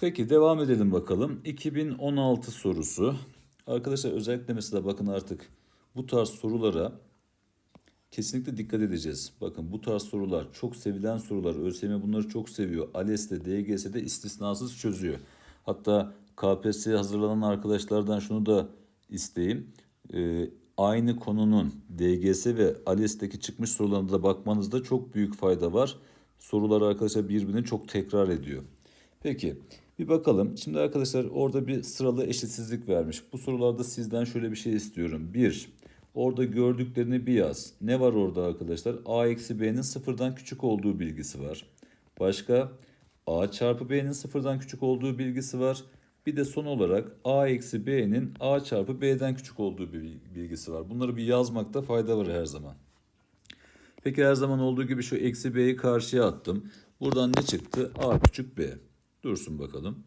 Peki devam edelim bakalım. 2016 sorusu. Arkadaşlar özellikle mesela bakın artık bu tarz sorulara kesinlikle dikkat edeceğiz. Bakın bu tarz sorular çok sevilen sorular. ÖSYM bunları çok seviyor. ALES'te, DGS'de istisnasız çözüyor. Hatta KPSS'ye hazırlanan arkadaşlardan şunu da isteyeyim. Ee, aynı konunun DGS ve ALES'teki çıkmış sorularına da bakmanızda çok büyük fayda var. Sorular arkadaşlar birbirini çok tekrar ediyor. Peki bir bakalım. Şimdi arkadaşlar orada bir sıralı eşitsizlik vermiş. Bu sorularda sizden şöyle bir şey istiyorum. Bir, orada gördüklerini bir yaz. Ne var orada arkadaşlar? A eksi B'nin sıfırdan küçük olduğu bilgisi var. Başka A çarpı B'nin sıfırdan küçük olduğu bilgisi var. Bir de son olarak A eksi B'nin A çarpı B'den küçük olduğu bir bilgisi var. Bunları bir yazmakta fayda var her zaman. Peki her zaman olduğu gibi şu eksi b'yi karşıya attım. Buradan ne çıktı? a küçük b. Dursun bakalım.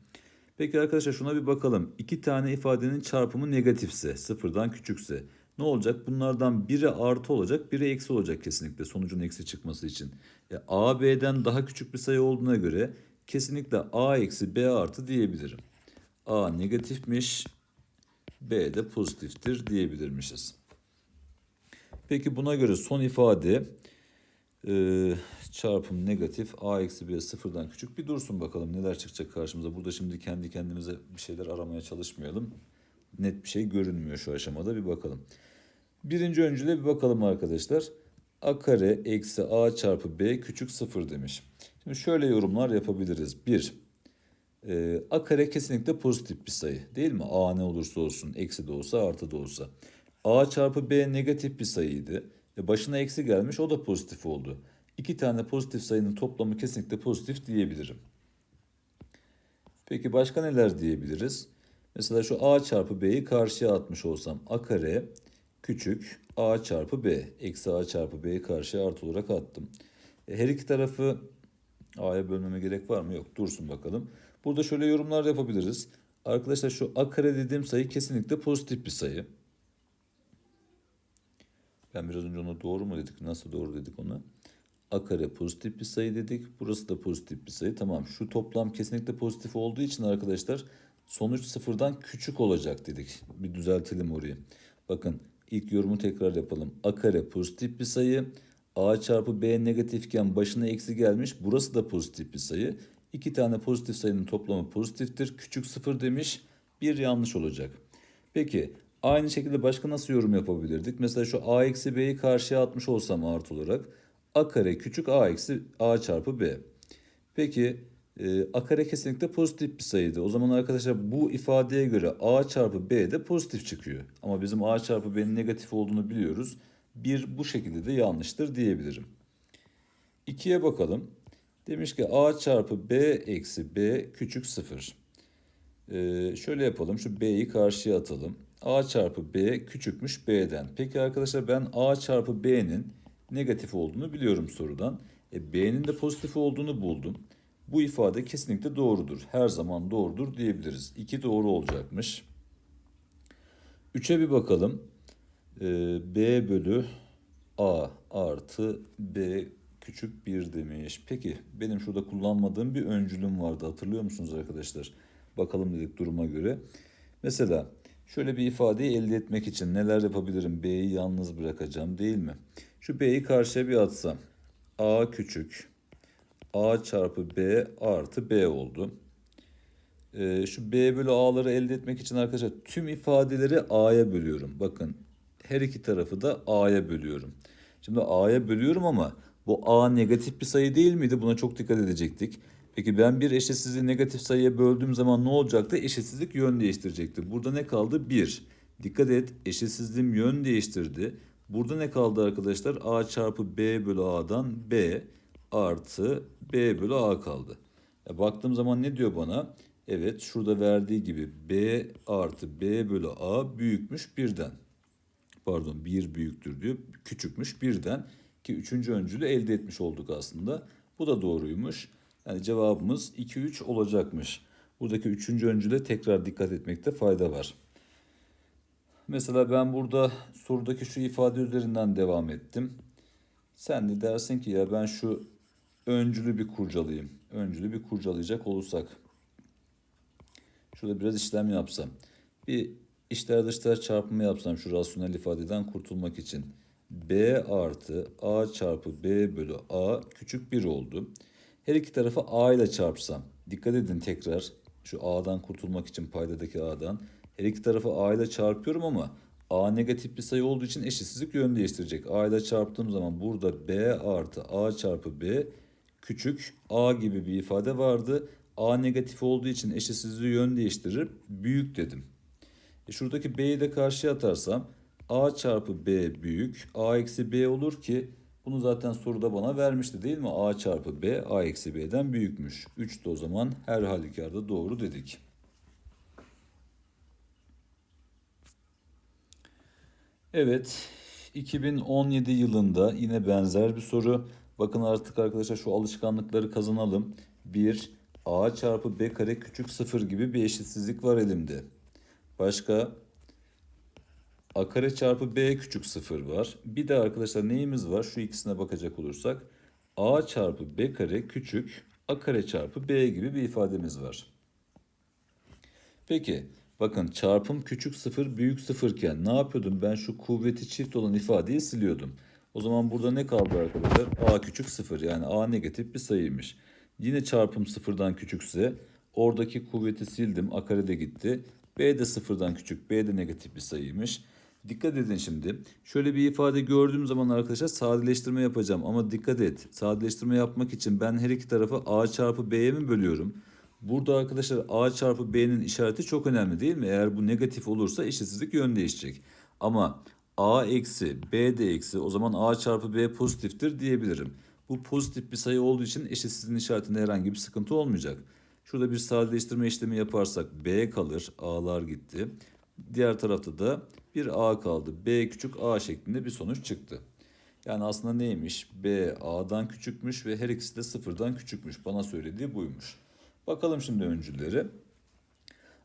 Peki arkadaşlar şuna bir bakalım. İki tane ifadenin çarpımı negatifse, sıfırdan küçükse ne olacak? Bunlardan biri artı olacak, biri eksi olacak kesinlikle sonucun eksi çıkması için. E, a b'den daha küçük bir sayı olduğuna göre kesinlikle a eksi b artı diyebilirim. a negatifmiş, b de pozitiftir diyebilirmişiz. Peki buna göre son ifade e, çarpım negatif a eksi b sıfırdan küçük bir dursun bakalım neler çıkacak karşımıza. Burada şimdi kendi kendimize bir şeyler aramaya çalışmayalım. Net bir şey görünmüyor şu aşamada bir bakalım. Birinci öncüle bir bakalım arkadaşlar. a kare eksi a çarpı b küçük sıfır demiş. Şimdi şöyle yorumlar yapabiliriz. Bir, e, a kare kesinlikle pozitif bir sayı değil mi? a ne olursa olsun eksi de olsa artı da olsa. a çarpı b negatif bir sayıydı. E başına eksi gelmiş o da pozitif oldu. İki tane pozitif sayının toplamı kesinlikle pozitif diyebilirim. Peki başka neler diyebiliriz? Mesela şu a çarpı b'yi karşıya atmış olsam a kare küçük a çarpı b eksi a çarpı b'yi karşıya artı olarak attım. E her iki tarafı a'ya bölmeme gerek var mı? Yok dursun bakalım. Burada şöyle yorumlar yapabiliriz. Arkadaşlar şu a kare dediğim sayı kesinlikle pozitif bir sayı. Ben biraz önce ona doğru mu dedik? Nasıl doğru dedik ona? A kare pozitif bir sayı dedik. Burası da pozitif bir sayı. Tamam şu toplam kesinlikle pozitif olduğu için arkadaşlar sonuç sıfırdan küçük olacak dedik. Bir düzeltelim orayı. Bakın ilk yorumu tekrar yapalım. A kare pozitif bir sayı. A çarpı B negatifken başına eksi gelmiş. Burası da pozitif bir sayı. İki tane pozitif sayının toplamı pozitiftir. Küçük sıfır demiş. Bir yanlış olacak. Peki aynı şekilde başka nasıl yorum yapabilirdik? Mesela şu a eksi b'yi karşıya atmış olsam artı olarak a kare küçük a eksi a çarpı b. Peki e, a kare kesinlikle pozitif bir sayıydı. O zaman arkadaşlar bu ifadeye göre a çarpı b de pozitif çıkıyor. Ama bizim a çarpı b'nin negatif olduğunu biliyoruz. Bir bu şekilde de yanlıştır diyebilirim. 2'ye bakalım. Demiş ki a çarpı b eksi b küçük sıfır. Ee, şöyle yapalım. Şu b'yi karşıya atalım. A çarpı b küçükmüş b'den. Peki arkadaşlar ben a çarpı b'nin negatif olduğunu biliyorum sorudan. E, b'nin de pozitif olduğunu buldum. Bu ifade kesinlikle doğrudur. Her zaman doğrudur diyebiliriz. 2 doğru olacakmış. 3'e bir bakalım. Ee, b bölü a artı b küçük 1 demiş. Peki benim şurada kullanmadığım bir öncülüm vardı hatırlıyor musunuz arkadaşlar? Bakalım dedik duruma göre. Mesela şöyle bir ifadeyi elde etmek için neler yapabilirim? B'yi yalnız bırakacağım değil mi? Şu B'yi karşıya bir atsam. A küçük. A çarpı B artı B oldu. Ee, şu B bölü A'ları elde etmek için arkadaşlar tüm ifadeleri A'ya bölüyorum. Bakın her iki tarafı da A'ya bölüyorum. Şimdi A'ya bölüyorum ama bu A negatif bir sayı değil miydi? Buna çok dikkat edecektik. Peki ben bir eşitsizliği negatif sayıya böldüğüm zaman ne olacaktı? Eşitsizlik yön değiştirecekti. Burada ne kaldı? 1. Dikkat et eşitsizliğim yön değiştirdi. Burada ne kaldı arkadaşlar? A çarpı B bölü A'dan B artı B bölü A kaldı. E baktığım zaman ne diyor bana? Evet şurada verdiği gibi B artı B bölü A büyükmüş birden. Pardon 1 büyüktür diyor. Küçükmüş birden ki üçüncü öncülü elde etmiş olduk aslında. Bu da doğruymuş. Yani cevabımız 2-3 olacakmış. Buradaki üçüncü öncüle tekrar dikkat etmekte fayda var. Mesela ben burada sorudaki şu ifade üzerinden devam ettim. Sen de dersin ki ya ben şu öncülü bir kurcalayayım. Öncülü bir kurcalayacak olursak. Şurada biraz işlem yapsam. Bir içler dışlar çarpımı yapsam şu rasyonel ifadeden kurtulmak için. B artı A çarpı B bölü A küçük 1 oldu. Her iki tarafı A ile çarpsam. Dikkat edin tekrar şu A'dan kurtulmak için paydadaki A'dan. Her iki tarafı A ile çarpıyorum ama A negatif bir sayı olduğu için eşitsizlik yön değiştirecek. A ile çarptığım zaman burada B artı A çarpı B küçük A gibi bir ifade vardı. A negatif olduğu için eşitsizliği yön değiştirir. Büyük dedim. E şuradaki B'yi de karşıya atarsam A çarpı B büyük. A eksi B olur ki bunu zaten soruda bana vermişti değil mi? A çarpı B A eksi B'den büyükmüş. 3 de o zaman her halükarda doğru dedik. Evet, 2017 yılında yine benzer bir soru. Bakın artık arkadaşlar şu alışkanlıkları kazanalım. 1, a çarpı b kare küçük 0 gibi bir eşitsizlik var elimde. Başka a kare çarpı b küçük 0 var. Bir de arkadaşlar neyimiz var? Şu ikisine bakacak olursak a çarpı b kare küçük a kare çarpı b gibi bir ifademiz var. Peki bakın çarpım küçük sıfır büyük sıfırken ne yapıyordum? Ben şu kuvveti çift olan ifadeyi siliyordum. O zaman burada ne kaldı arkadaşlar? A küçük sıfır yani A negatif bir sayıymış. Yine çarpım sıfırdan küçükse oradaki kuvveti sildim. A kare de gitti. B de sıfırdan küçük. B de negatif bir sayıymış. Dikkat edin şimdi. Şöyle bir ifade gördüğüm zaman arkadaşlar sadeleştirme yapacağım. Ama dikkat et. Sadeleştirme yapmak için ben her iki tarafı A çarpı B'ye mi bölüyorum? Burada arkadaşlar A çarpı B'nin işareti çok önemli değil mi? Eğer bu negatif olursa eşitsizlik yön değişecek. Ama A eksi B de eksi o zaman A çarpı B pozitiftir diyebilirim. Bu pozitif bir sayı olduğu için eşitsizliğin işaretinde herhangi bir sıkıntı olmayacak. Şurada bir sadeleştirme işlemi yaparsak B kalır. A'lar gitti. Diğer tarafta da bir A kaldı. B küçük A şeklinde bir sonuç çıktı. Yani aslında neymiş? B A'dan küçükmüş ve her ikisi de sıfırdan küçükmüş. Bana söylediği buymuş. Bakalım şimdi öncülleri.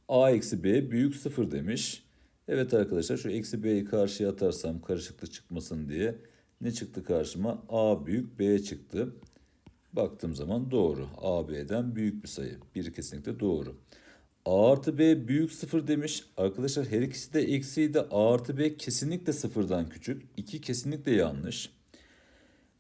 A eksi B büyük sıfır demiş. Evet arkadaşlar şu eksi B'yi karşıya atarsam karışıklık çıkmasın diye ne çıktı karşıma? A büyük B çıktı. Baktığım zaman doğru. A B'den büyük bir sayı. Bir kesinlikle doğru. A artı B büyük sıfır demiş. Arkadaşlar her ikisi de eksiydi. A artı B kesinlikle sıfırdan küçük. 2 kesinlikle yanlış.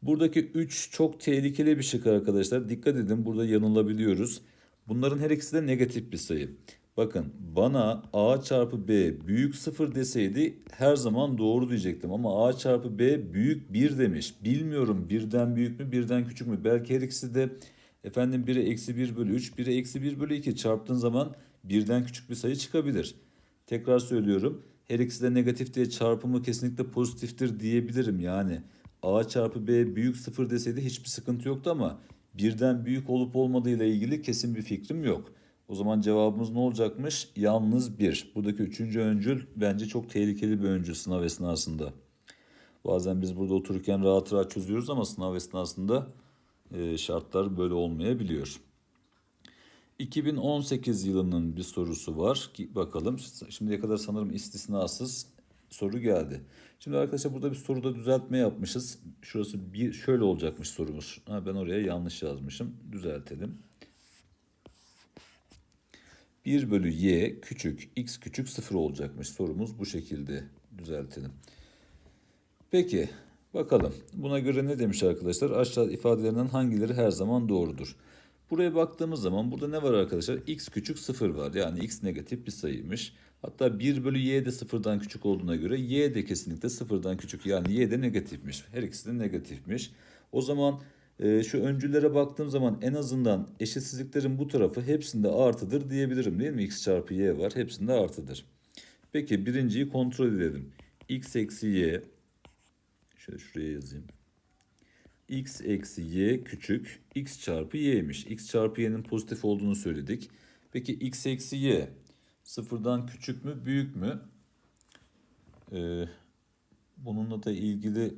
Buradaki 3 çok tehlikeli bir şık arkadaşlar. Dikkat edin burada yanılabiliyoruz. Bunların her ikisi de negatif bir sayı. Bakın bana a çarpı b büyük sıfır deseydi her zaman doğru diyecektim. Ama a çarpı b büyük 1 demiş. Bilmiyorum birden büyük mü birden küçük mü. Belki her ikisi de efendim 1'e eksi 1 bölü 3 1'e eksi 1 bölü 2 çarptığın zaman birden küçük bir sayı çıkabilir. Tekrar söylüyorum her ikisi de negatif diye çarpımı kesinlikle pozitiftir diyebilirim. Yani a çarpı b büyük sıfır deseydi hiçbir sıkıntı yoktu ama birden büyük olup olmadığıyla ilgili kesin bir fikrim yok. O zaman cevabımız ne olacakmış? Yalnız bir. Buradaki üçüncü öncül bence çok tehlikeli bir öncül sınav esnasında. Bazen biz burada otururken rahat rahat çözüyoruz ama sınav esnasında şartlar böyle olmayabiliyor. 2018 yılının bir sorusu var. Bakalım şimdiye kadar sanırım istisnasız soru geldi. Şimdi arkadaşlar burada bir soruda düzeltme yapmışız. Şurası bir şöyle olacakmış sorumuz. Ha, ben oraya yanlış yazmışım. Düzeltelim. 1 bölü y küçük x küçük 0 olacakmış. Sorumuz bu şekilde düzeltelim. Peki bakalım buna göre ne demiş arkadaşlar? Aşağı ifadelerinden hangileri her zaman doğrudur? Buraya baktığımız zaman burada ne var arkadaşlar? x küçük 0 var. Yani x negatif bir sayıymış. Hatta 1 bölü y de sıfırdan küçük olduğuna göre y de kesinlikle sıfırdan küçük. Yani y de negatifmiş. Her ikisi de negatifmiş. O zaman e, şu öncüllere baktığım zaman en azından eşitsizliklerin bu tarafı hepsinde artıdır diyebilirim değil mi? x çarpı y var. Hepsinde artıdır. Peki birinciyi kontrol edelim. x eksi y şöyle şuraya yazayım. X eksi y küçük x çarpı y'miş. x çarpı y'nin pozitif olduğunu söyledik. Peki x eksi y sıfırdan küçük mü büyük mü? Ee, bununla da ilgili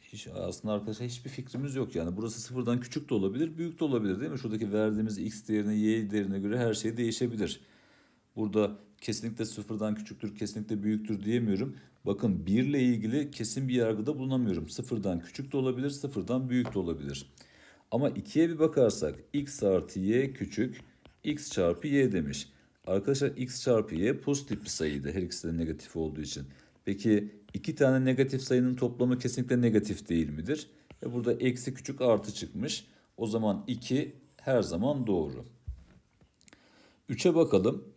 hiç, aslında arkadaşlar hiçbir fikrimiz yok. Yani burası sıfırdan küçük de olabilir, büyük de olabilir değil mi? Şuradaki verdiğimiz x değerine, y değerine göre her şey değişebilir. Burada kesinlikle sıfırdan küçüktür, kesinlikle büyüktür diyemiyorum. Bakın 1 ile ilgili kesin bir yargıda bulunamıyorum. Sıfırdan küçük de olabilir, sıfırdan büyük de olabilir. Ama 2'ye bir bakarsak x artı y küçük x çarpı y demiş. Arkadaşlar x çarpı y pozitif bir sayıydı her ikisi de negatif olduğu için. Peki iki tane negatif sayının toplamı kesinlikle negatif değil midir? E burada eksi küçük artı çıkmış. O zaman 2 her zaman doğru. 3'e bakalım.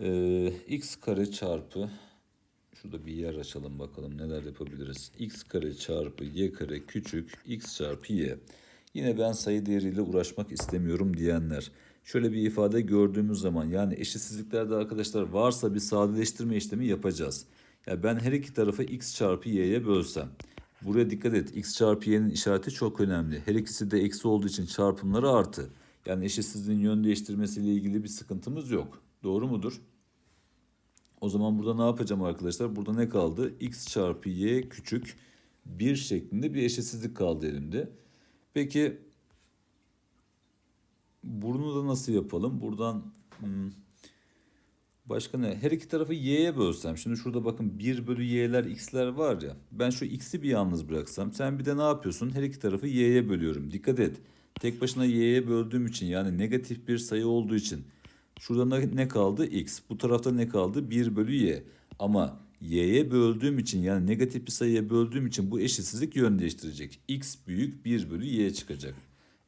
Ee, x kare çarpı şurada bir yer açalım bakalım neler yapabiliriz. x kare çarpı y kare küçük x çarpı y. Yine ben sayı değeriyle uğraşmak istemiyorum diyenler. Şöyle bir ifade gördüğümüz zaman yani eşitsizliklerde arkadaşlar varsa bir sadeleştirme işlemi yapacağız. Ya ben her iki tarafı x çarpı y'ye bölsem. Buraya dikkat et. x çarpı y'nin işareti çok önemli. Her ikisi de eksi olduğu için çarpımları artı. Yani eşitsizliğin yön değiştirmesiyle ilgili bir sıkıntımız yok. Doğru mudur? O zaman burada ne yapacağım arkadaşlar? Burada ne kaldı? x çarpı y küçük 1 şeklinde bir eşitsizlik kaldı elimde. Peki bunu da nasıl yapalım? Buradan hmm, başka ne? Her iki tarafı y'ye bölsem. Şimdi şurada bakın 1 bölü y'ler x'ler var ya. Ben şu x'i bir yalnız bıraksam. Sen bir de ne yapıyorsun? Her iki tarafı y'ye bölüyorum. Dikkat et. Tek başına y'ye böldüğüm için yani negatif bir sayı olduğu için. Şurada ne, kaldı? x. Bu tarafta ne kaldı? 1 bölü y. Ama y'ye böldüğüm için yani negatif bir sayıya böldüğüm için bu eşitsizlik yön değiştirecek. x büyük 1 bölü y çıkacak.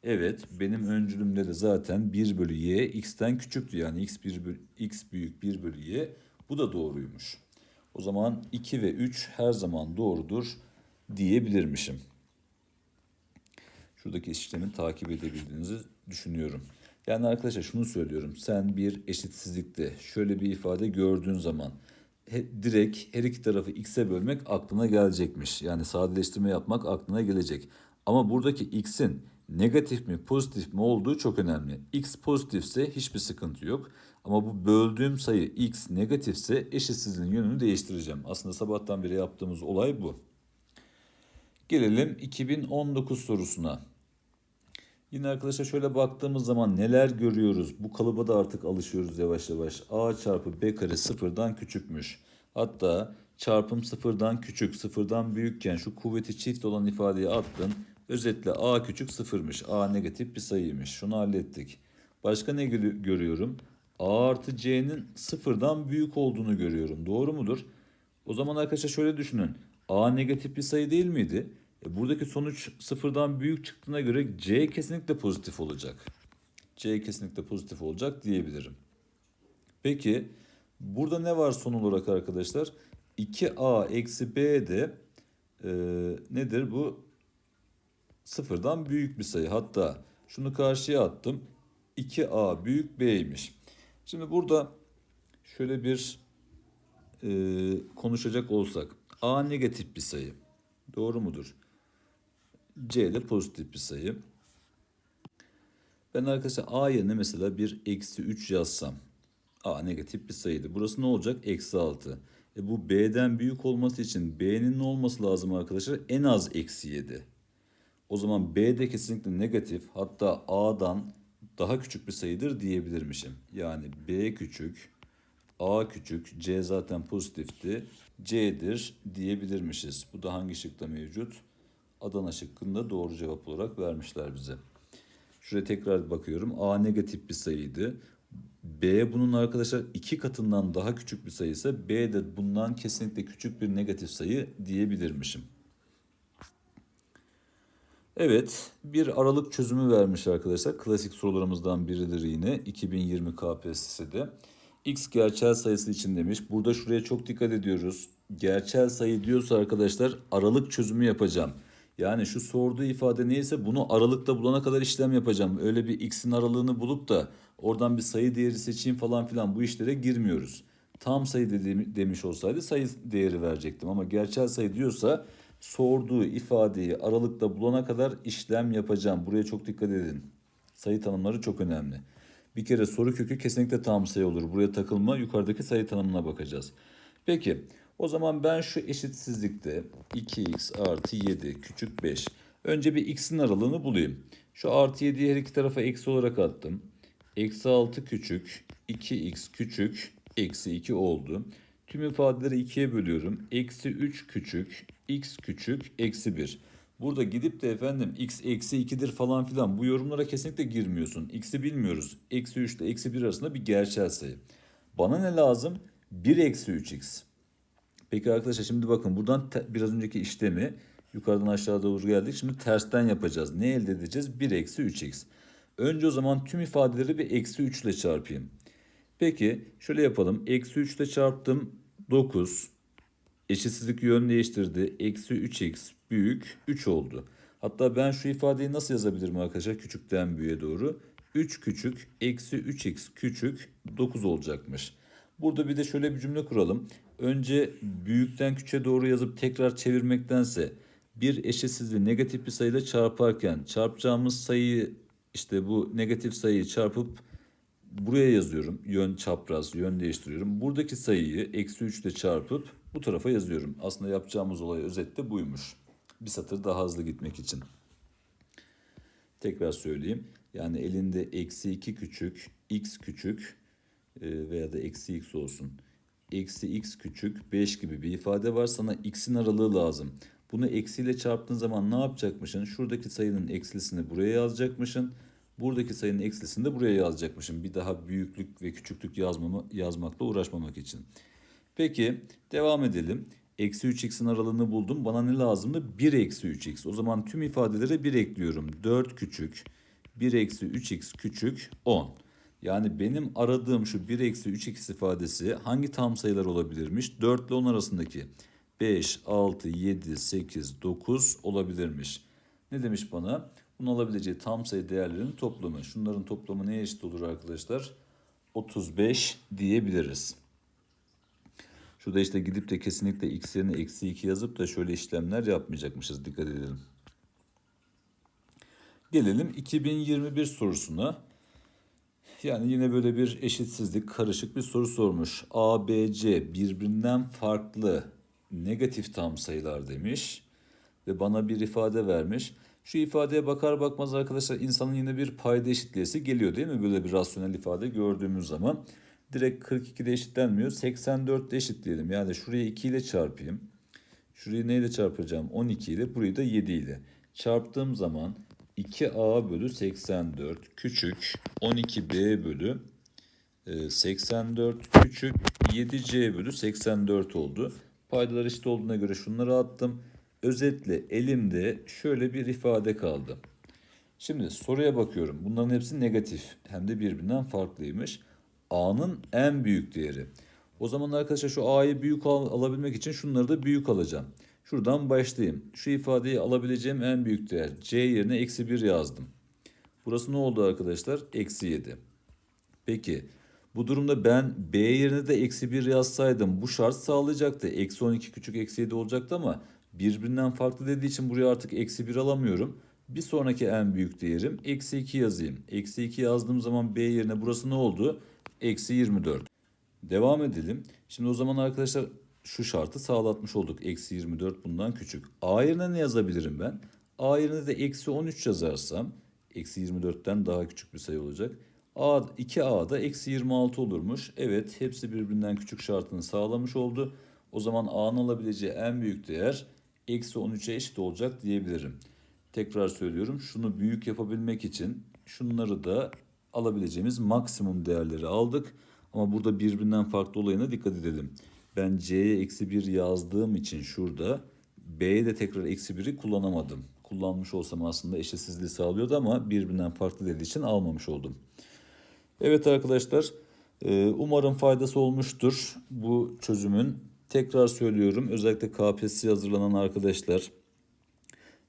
Evet benim öncülümde de zaten 1 bölü y x'ten küçüktü. Yani x, 1 bölü, x büyük 1 bölü y. Bu da doğruymuş. O zaman 2 ve 3 her zaman doğrudur diyebilirmişim. Şuradaki işlemi takip edebildiğinizi düşünüyorum. Yani arkadaşlar şunu söylüyorum. Sen bir eşitsizlikte şöyle bir ifade gördüğün zaman he, direkt her iki tarafı x'e bölmek aklına gelecekmiş. Yani sadeleştirme yapmak aklına gelecek. Ama buradaki x'in negatif mi pozitif mi olduğu çok önemli. x pozitifse hiçbir sıkıntı yok. Ama bu böldüğüm sayı x negatifse eşitsizliğin yönünü değiştireceğim. Aslında sabahtan beri yaptığımız olay bu. Gelelim 2019 sorusuna. Yine arkadaşlar şöyle baktığımız zaman neler görüyoruz? Bu kalıba da artık alışıyoruz yavaş yavaş. A çarpı B kare sıfırdan küçükmüş. Hatta çarpım sıfırdan küçük, sıfırdan büyükken şu kuvveti çift olan ifadeyi attın. Özetle A küçük sıfırmış. A negatif bir sayıymış. Şunu hallettik. Başka ne görüyorum? A artı C'nin sıfırdan büyük olduğunu görüyorum. Doğru mudur? O zaman arkadaşlar şöyle düşünün. A negatif bir sayı değil miydi? E buradaki sonuç sıfırdan büyük çıktığına göre C kesinlikle pozitif olacak. C kesinlikle pozitif olacak diyebilirim. Peki burada ne var son olarak arkadaşlar? 2A eksi B de e, nedir bu? Sıfırdan büyük bir sayı. Hatta şunu karşıya attım. 2A büyük B'ymiş. Şimdi burada şöyle bir e, konuşacak olsak. A negatif bir sayı. Doğru mudur? C de pozitif bir sayı. Ben arkadaşlar A yerine mesela bir eksi 3 yazsam. A negatif bir sayıydı. Burası ne olacak? Eksi 6. E bu B'den büyük olması için B'nin ne olması lazım arkadaşlar? En az eksi 7. O zaman B de kesinlikle negatif. Hatta A'dan daha küçük bir sayıdır diyebilirmişim. Yani B küçük, A küçük, C zaten pozitifti. C'dir diyebilirmişiz. Bu da hangi şıkta mevcut? Adana şıkkında doğru cevap olarak vermişler bize. Şuraya tekrar bakıyorum. A negatif bir sayıydı. B bunun arkadaşlar iki katından daha küçük bir sayıysa B de bundan kesinlikle küçük bir negatif sayı diyebilirmişim. Evet bir aralık çözümü vermiş arkadaşlar. Klasik sorularımızdan biridir yine 2020 KPSS'de. X gerçel sayısı için demiş. Burada şuraya çok dikkat ediyoruz. Gerçel sayı diyorsa arkadaşlar aralık çözümü yapacağım. Yani şu sorduğu ifade neyse bunu aralıkta bulana kadar işlem yapacağım. Öyle bir x'in aralığını bulup da oradan bir sayı değeri seçeyim falan filan bu işlere girmiyoruz. Tam sayı demiş olsaydı sayı değeri verecektim ama gerçel sayı diyorsa sorduğu ifadeyi aralıkta bulana kadar işlem yapacağım. Buraya çok dikkat edin. Sayı tanımları çok önemli. Bir kere soru kökü kesinlikle tam sayı olur. Buraya takılma yukarıdaki sayı tanımına bakacağız. Peki o zaman ben şu eşitsizlikte 2x artı 7 küçük 5. Önce bir x'in aralığını bulayım. Şu artı 7'yi her iki tarafa eksi olarak attım. Eksi 6 küçük 2x küçük eksi 2 oldu. Tüm ifadeleri 2'ye bölüyorum. Eksi 3 küçük x küçük eksi 1. Burada gidip de efendim x eksi 2'dir falan filan bu yorumlara kesinlikle girmiyorsun. X'i bilmiyoruz. Eksi 3 ile eksi 1 arasında bir gerçel sayı. Bana ne lazım? 1 eksi 3x. Peki arkadaşlar şimdi bakın buradan biraz önceki işlemi yukarıdan aşağı doğru geldik. Şimdi tersten yapacağız. Ne elde edeceğiz? 1 eksi 3x. Önce o zaman tüm ifadeleri bir eksi 3 ile çarpayım. Peki şöyle yapalım. Eksi 3 ile çarptım 9. Eşitsizlik yön değiştirdi. Eksi 3x büyük 3 oldu. Hatta ben şu ifadeyi nasıl yazabilirim arkadaşlar? Küçükten büyüğe doğru. 3 küçük eksi 3x küçük 9 olacakmış. Burada bir de şöyle bir cümle kuralım. Önce büyükten küçüğe doğru yazıp tekrar çevirmektense bir eşitsizliği negatif bir sayıyla çarparken çarpacağımız sayıyı işte bu negatif sayıyı çarpıp buraya yazıyorum. Yön çapraz, yön değiştiriyorum. Buradaki sayıyı eksi 3 ile çarpıp bu tarafa yazıyorum. Aslında yapacağımız olay özette buymuş. Bir satır daha hızlı gitmek için. Tekrar söyleyeyim. Yani elinde eksi 2 küçük, x küçük e, veya da eksi x olsun. Eksi x küçük 5 gibi bir ifade var. Sana x'in aralığı lazım. Bunu eksiyle çarptığın zaman ne yapacakmışsın? Şuradaki sayının eksilisini buraya yazacakmışsın. Buradaki sayının eksilisini de buraya yazacakmışım. Bir daha büyüklük ve küçüklük yazmama, yazmakla uğraşmamak için. Peki devam edelim. Eksi 3x'in aralığını buldum. Bana ne lazımdı? 1 eksi 3x. O zaman tüm ifadelere 1 ekliyorum. 4 küçük. 1 eksi 3x küçük 10. Yani benim aradığım şu 1 eksi 3x ifadesi hangi tam sayılar olabilirmiş? 4 ile 10 arasındaki. 5, 6, 7, 8, 9 olabilirmiş. Ne demiş bana? Bunun alabileceği tam sayı değerlerinin toplamı. Şunların toplamı neye eşit olur arkadaşlar? 35 diyebiliriz. Şurada işte gidip de kesinlikle x yerine eksi 2 yazıp da şöyle işlemler yapmayacakmışız. Dikkat edelim. Gelelim 2021 sorusuna. Yani yine böyle bir eşitsizlik, karışık bir soru sormuş. A, B, C birbirinden farklı negatif tam sayılar demiş ve bana bir ifade vermiş. Şu ifadeye bakar bakmaz arkadaşlar insanın yine bir payda eşitleyesi geliyor değil mi? Böyle bir rasyonel ifade gördüğümüz zaman direkt 42'de eşitlenmiyor. 84'de eşitleyelim. Yani şurayı 2 ile çarpayım. Şurayı neyle çarpacağım? 12 ile. Burayı da 7 ile. Çarptığım zaman 2a bölü 84 küçük 12b bölü e, 84 küçük 7c bölü 84 oldu. Paydalar eşit olduğuna göre şunları attım. Özetle elimde şöyle bir ifade kaldı. Şimdi soruya bakıyorum. Bunların hepsi negatif. Hem de birbirinden farklıymış. A'nın en büyük değeri. O zaman arkadaşlar şu A'yı büyük al- alabilmek için şunları da büyük alacağım. Şuradan başlayayım. Şu ifadeyi alabileceğim en büyük değer. C yerine eksi 1 yazdım. Burası ne oldu arkadaşlar? Eksi 7. Peki bu durumda ben B yerine de eksi 1 yazsaydım bu şart sağlayacaktı. Eksi 12 küçük eksi 7 olacaktı ama birbirinden farklı dediği için buraya artık eksi 1 alamıyorum. Bir sonraki en büyük değerim eksi 2 yazayım. Eksi 2 yazdığım zaman B yerine burası ne oldu? Eksi 24. Devam edelim. Şimdi o zaman arkadaşlar şu şartı sağlatmış olduk. Eksi 24 bundan küçük. A yerine ne yazabilirim ben? A yerine de eksi 13 yazarsam eksi 24'ten daha küçük bir sayı olacak. A, 2A da eksi 26 olurmuş. Evet hepsi birbirinden küçük şartını sağlamış oldu. O zaman A'nın alabileceği en büyük değer eksi 13'e eşit olacak diyebilirim. Tekrar söylüyorum şunu büyük yapabilmek için şunları da alabileceğimiz maksimum değerleri aldık. Ama burada birbirinden farklı olayına dikkat edelim. Ben C'ye eksi 1 yazdığım için şurada B'ye de tekrar eksi 1'i kullanamadım. Kullanmış olsam aslında eşitsizliği sağlıyordu ama birbirinden farklı dediği için almamış oldum. Evet arkadaşlar e, umarım faydası olmuştur bu çözümün. Tekrar söylüyorum özellikle KPSS hazırlanan arkadaşlar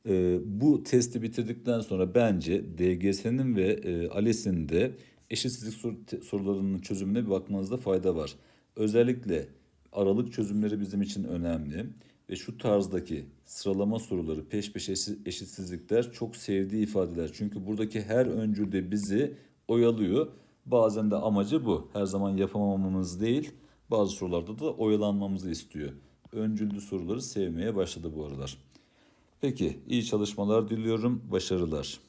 e, bu testi bitirdikten sonra bence DGS'nin ve e, ALES'in de eşitsizlik sorularının çözümüne bir bakmanızda fayda var. Özellikle aralık çözümleri bizim için önemli ve şu tarzdaki sıralama soruları peş peşe eşi- eşitsizlikler çok sevdiği ifadeler. Çünkü buradaki her öncül de bizi oyalıyor. Bazen de amacı bu. Her zaman yapamamamız değil. Bazı sorularda da oyalanmamızı istiyor. Öncüllü soruları sevmeye başladı bu aralar. Peki iyi çalışmalar diliyorum. Başarılar.